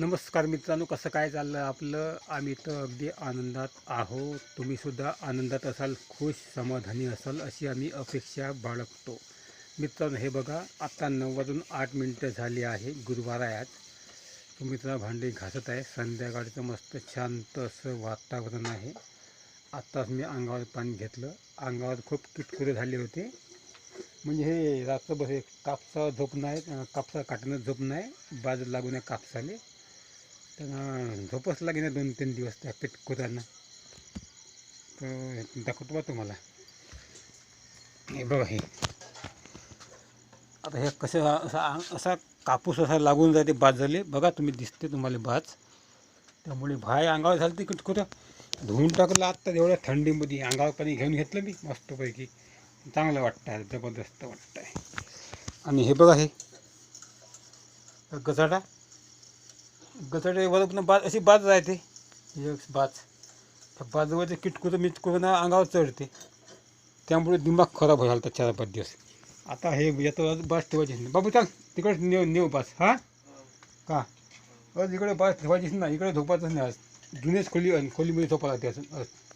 नमस्कार मित्रांनो कसं काय चाललं आपलं? आम्ही तर अगदी आनंदात आहो तुम्हीसुद्धा आनंदात असाल खुश समाधानी असाल अशी आम्ही अपेक्षा बाळगतो. मित्रांनो हे बघा आत्ता नऊ वाजून आठ मिनटं झाली आहे गुरुवार आहे आज तो मित्र भांडे घासत आहे. संध्याकाळचं मस्त शांत असं वातावरण आहे. आत्ताच मी अंगावर पाणी घेतलं. अंगावर खूप किटकुरे झाले होते. म्हणजे हे रात्रभर हे कापसा झोप नाही कापसा काटणं झोप नाही. बाजू लागून आहे कापसाले त्यांना झोपच लागेना दोन तीन दिवस त्या पिटकुऱ्यांना तर दाखवतो बा तुम्हाला. हे बघा हे. आता हे कसं असा असा कापूस असा लागून जाते बाजले बघा तुम्ही दिसते तुम्हाला बाज त्यामुळे भाय अंगावर झालं ते कुठं धुवून टाकलं आत्ता एवढ्या थंडीमध्ये. अंगावर पाणी घेऊन घेतलं मी मस्तपैकी. चांगलं वाटतं आहे जबरदस्त वाटतं आहे आणि हे बघा हे. गजाडा. गचडे गचाड्यावर बाज अशी बाज राहते. एक बाज. त्या बाजूवरचे किटकुरं मिटकुरं अंगावर चढते. त्यामुळे दिमाग खराब व्हायला तर चार पाच दिवस. आता हे येतो बास ठेवायची नाही. बाबू चाल तिकडे नेऊ नेऊ बास हां? का? आज इकडे बास ठेवायचीच नाही. इकडे झोपायचंच नाही आज. जुनेच खोली खोलीमध्ये झोपा लागते असं.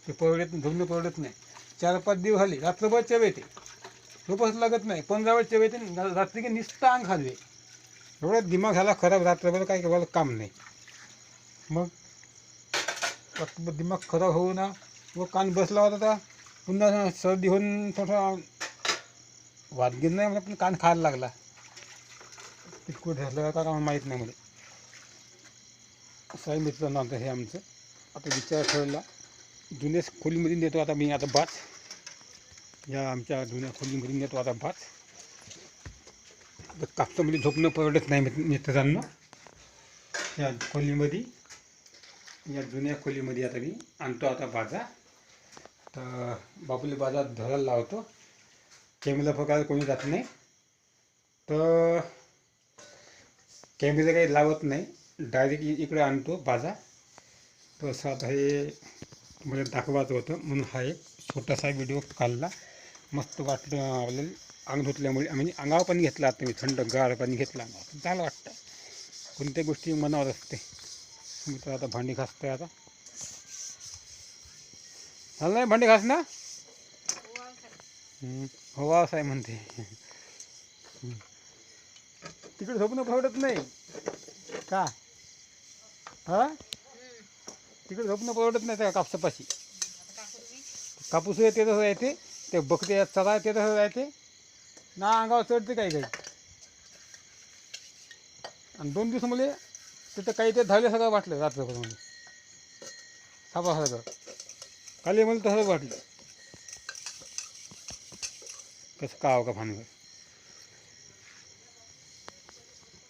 ते परवडत झोपणं परवडत नाही. चार पाच दिवस झाले. रात्रभर चव येते झोपच लागत नाही. पंधरा वेळ चव येते रात्री की निस्ता अंग खालवे एवढा दिमाग झाला खराब रात्रभर काय करायला काम नाही. मग दिमाग खराब होऊ ना व कान बसला होता तर पुन्हा सर्दी होऊन थोडा वादगीर नाही मला पण कान खायला लागला. तितकं झालं का माहीत नाही मला साई आहे मित्रांनो आता हे आमचं. आता विचार ठरला जुन्या खोलीमध्ये नेतो आता मी आता बाच या आमच्या जुन्या खोलीमध्ये नेतो आता बाच तर कापसामध्ये झोपणं परवडत नाही मित्र- मित्रांनो या खोलीमध्ये या जुन्या खोलीमध्ये आता मी आणतो आता बाजा. तर बाबूले बाजा धरायला लावतो. कॅमेरा प्रकार कोणी जात नाही. तर कॅमेरा काही लावत नाही. डायरेक्ट इकडे आणतो बाजा. तर असं आता हे मला दाखवायचं होतं. म्हणून हा एक छोटासा व्हिडिओ काढला. मस्त वाटलं आपल्याला अंग धुतल्यामुळे म्हणजे अंगावर पाणी घेतला आता मी थंड गार पाणी घेतला. अंगावर चांगलं वाटतं. कोणत्या गोष्टी मनावर असते? मी तर आता भांडी घासतोय आता. झालं नाही भांडी घास ना हं, हो असं आहे म्हणते. तिकडे झोपणं परवडत नाही. का? हा? तिकडे झोपणं परवडत नाही त्या कापसापाशी. कापूस येते तसं येते ते. बकते चरा ते तसं राहते ना अंगावर चढते काही काही. आणि दोन दिवस मला तिथं काही ते धावले सगळं वाटलं रात्रभर मला. सगळं. काल मला तसं वाटलं. कसं काव का भानगड.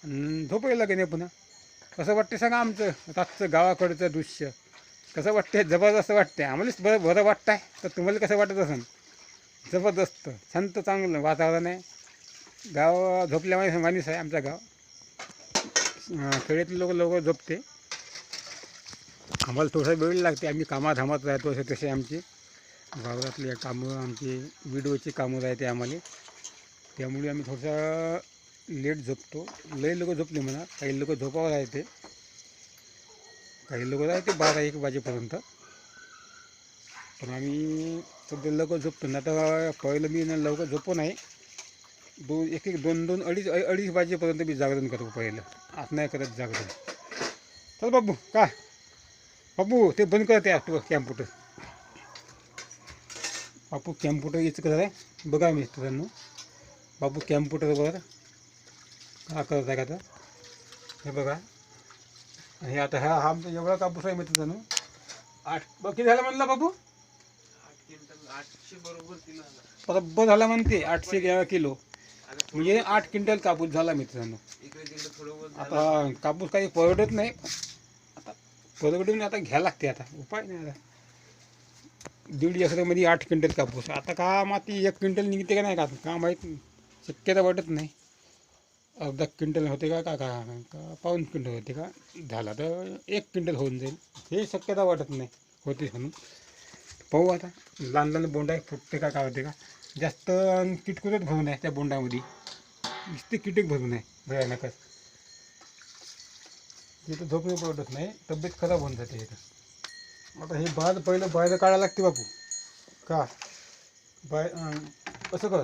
झोप झोपायला की नाही पुन्हा. कसं वाटते सांगा आमचं रातचं गावाकडचं दृश्य. कसं वाटते जबरदस्त वाटते आम्हालाच बरं बरं वाटतं आहे तर तुम्हाला कसं वाटत असेल? जबरदस्त. शांत चांगलं वातावरण आहे. गाव झोपल्यामुळे माणूस आहे आमचं गाव. खेड्यातले लोक लवकर झोपते. आम्हाला थोडासा वेळ लागते. आम्ही कामात धामात राहतो असे तसे आमचे. वावरातले कामं आमचे विडोचे कामं राहते आम्हाला. त्यामुळे आम्ही थोडंसं लेट झोपतो. लई लोक झोपले म्हणा. काही लोक झोपावं राहते. काही लोक राहते बारा एक वाजेपर्यंत. पण आम्ही सध्या लवकर झोपतो ना. तर पहिलं मी ना लवकर झोपो नाही. दोन एक एक दोन दोन अडीच अडीच वाजेपर्यंत मी जागरण करतो पहिलं. आता नाही करत जागरण. चल बाबू का? बाबू ते बंद करते त्या कॅम्प्युटर बापू कॅम्प्युटर याचं कसं आहे बघा मित्रांनो. बापू कॅम्प्युटरवर का करत आहे का तर हे बघा. हे आता हा हा आमचा एवढा कापूस आहे मित्रांनो. आठ किती झाला म्हणला बाबू? बरोबर झाला म्हणते आठशे ग्यारा किलो. म्हणजे आठ क्विंटल कापूस झाला मित्रांनो. आता कापूस काही परवडत नाही. आता परवडून आता घ्यायला लागते आता. उपाय नाही आता. दीड एकरमध्ये आठ क्विंटल कापूस. आता का माती एक क्विंटल निघते का नाही का का माहीत शक्यता वाटत नाही. अर्धा क्विंटल होते का का का का पाऊन क्विंटल होते का? झाला तर एक क्विंटल होऊन जाईल. हे शक्यता वाटत नाही. होते म्हणून. पाहू आता. लहान लहान बोंडा फुटते का काय होते का? जास्त किटकुटच भरून आहे त्या बोंडामध्ये. नुसते किटक भरून आहे भयानकच. इथं झोप पडत नाही तब्येत खराब होऊन जाते इथं. आता हे बाज पहिलं बाहेर काढायला लागते बापू. का? बाय कसं कर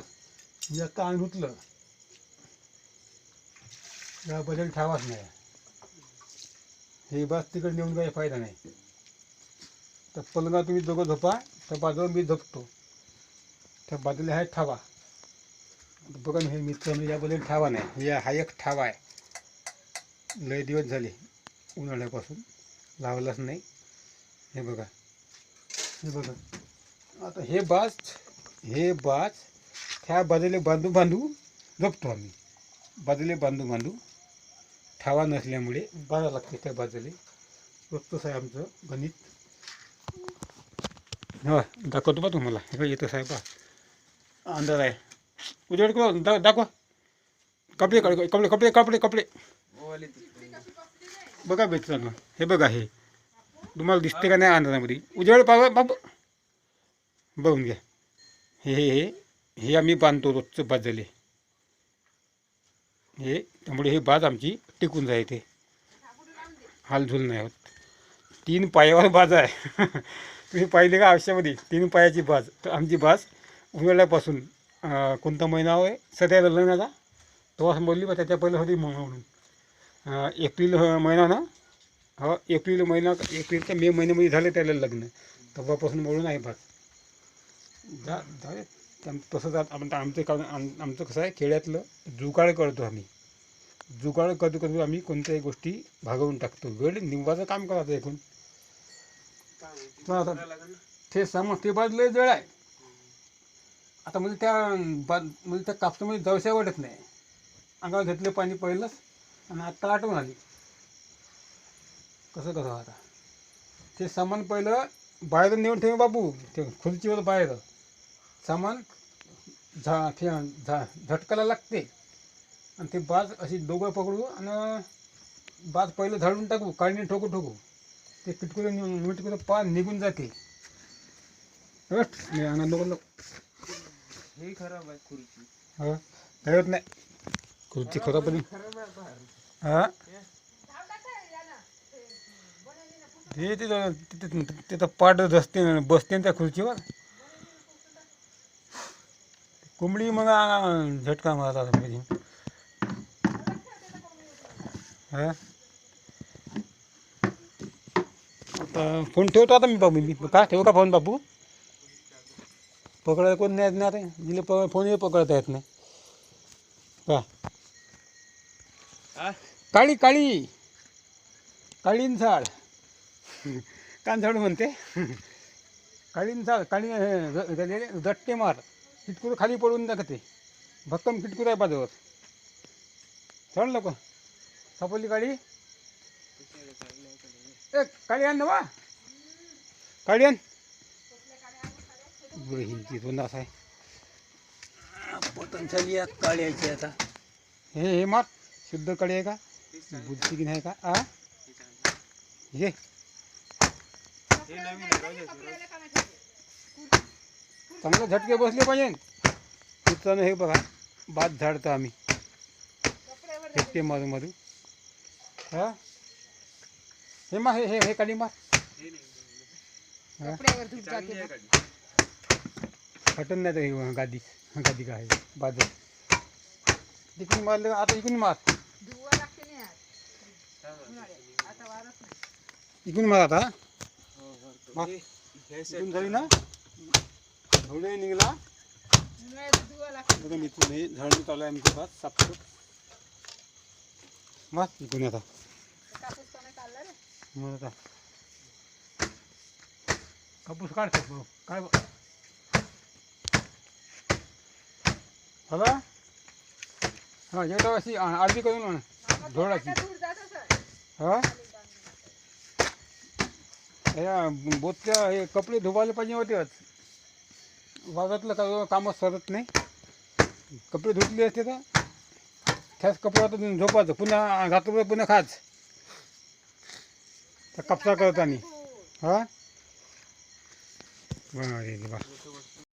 मी आत्ता अंग धुतलं या बदल ठेवाच नाही. हे बस तिकडे नेऊन काही फायदा नाही. तर पलंगा तुम्ही दोघं झोपा त्या बाजूला मी झोपतो. त्या बाजूला आहे ठावा. बघा ना हे मित्रांनो याबद्दल ठावा नाही. हे हा एक ठावा आहे. लय दिवस झाले उन्हाळ्यापासून. लावलाच नाही. हे बघा. हे बघा. आता हे बाज हे बाज त्या बाजूला बांधू बांधू झोपतो आम्ही. बाजूला बांधू बांधू ठावा नसल्यामुळे बाजा लागते त्या बाजूला. रोजतोच आहे आमचं गणित. हो दाखवतो बा तुम्हाला. हे बघ येतं साहेब पहा अंदाज आहे. उजेड करू दा दाखवा. कपडे कपडे कपडे कपडे कपडे. बघा मित्रांनो हे बघा हे. तुम्हाला दिसते का नाही अंदाजामध्ये उजेड पाहा बाबा. बघून घ्या. हे हे हे. हे आम्ही बांधतो रोजचं बाजले हे त्यामुळे हे बाज आमची टिकून जायते हालझुल नाही होत. तीन पायावर बाज आहे. तुम्ही पाहिले का आयुष्यामध्ये? तीन पायाची बाज. तर आमची बाज उन्हाळ्यापासून कोणता महिना आहे? सध्या लग्नाचा. तेव्हा बोलली बा त्याच्या पहिलं होती म्हणून. एप्रिल महिना ना? हो एप्रिल महिना एप्रिलच्या मे महिन्यामध्ये झाले त्याला लग्न. तेव्हापासून म्हणून आहे बाज. जा झाले तसंच तसं जात आमचं कारण आम- आमचं कसं आहे खेड्यातलं जुगाड करतो आम्ही. जुगाड करतो करतो आम्ही कोणत्याही गोष्टी भागवून टाकतो. वेळ निंबाचं काम करायचं एकूण आता ते समज ते बाजूला जळ आहे. आता म्हणजे त्या बाज म्हणजे त्या कापसामध्ये जवशा वाटत नाही. अंगावर घेतलं पाणी पहिलंच आणि आत्ता आठवण आली. कसं कसं आता? ते सामान पहिलं बाहेर नेऊन ठेव बाबू. ते खुर्चीवर बाहेर. सामान झा झा झटकायला लागते. आणि ते बाज अशी दोघं पकडू आणि बाज पहिलं झाडून टाकू काढणी ठोकू ठोकू. ते किटकुलं मिटकुलं पा निघून जाते. मी. हे खराब आहे खुर्ची. हा? नाही. खुर्ची खराब पण हा? ते तिथं तिथं तिथं पाठ बसते त्या खुर्चीवर. कोंबडी मग झटका मारतात म्हणजे हा? आता फोन ठेवतो आता मी बाबू मी का ठेवू का फोन बाबू? पकडायला कोण नाही येत ना रे जिले प फोनही पकडता येत नाही. का? काळी काळी. काळीन झाड. कान झाड म्हणते. काळीन झाड काळी दट्टे मार. किटकूर खाली पडून टाकते भक्कम किटकूर आहे बाजूवर. चढ लोक सापडली काळी? ए काळी आण ना वा. काळी आण. बरं हिंदी दोन असा आहे. पतंजली या काळ्याची आता. हे हे मार. शुद्ध काळी आहे का? बुद्धी की नाही का? आ? हे आहे. चांगले झटके बसले पाहिजे. मित्रांनो हे बघा भात झाडतो आम्ही. झटके मारू मारू. हा? हे मा हे हे हे काळी मार. गाडी. हटन नाही तर हे गादी गादी काय बाजू तिकडून मारलं का? आता इकडून मार. इकडून मार आता हो, हो, इकडून झाली ना. धुळे निघला. बघा मित्रांनो हे झाडून चालू आहे आमची भात सापसूट मार इकडून आता. मग आता कापूस काढतो भाऊ. काय ब- हॅलो हां जेवढा अशी आ- आरती करून आण. झोडाची हा? या बोतच्या हे कपडे धुवायला पाहिजे होते वाजातलं का कामच सरत नाही. कपडे धुतले असते तर त्याच कपड्यात झोपायचं. पुन्हा घातलं पुन्हा खाच त्या कपसा करताना. हा? बरं वा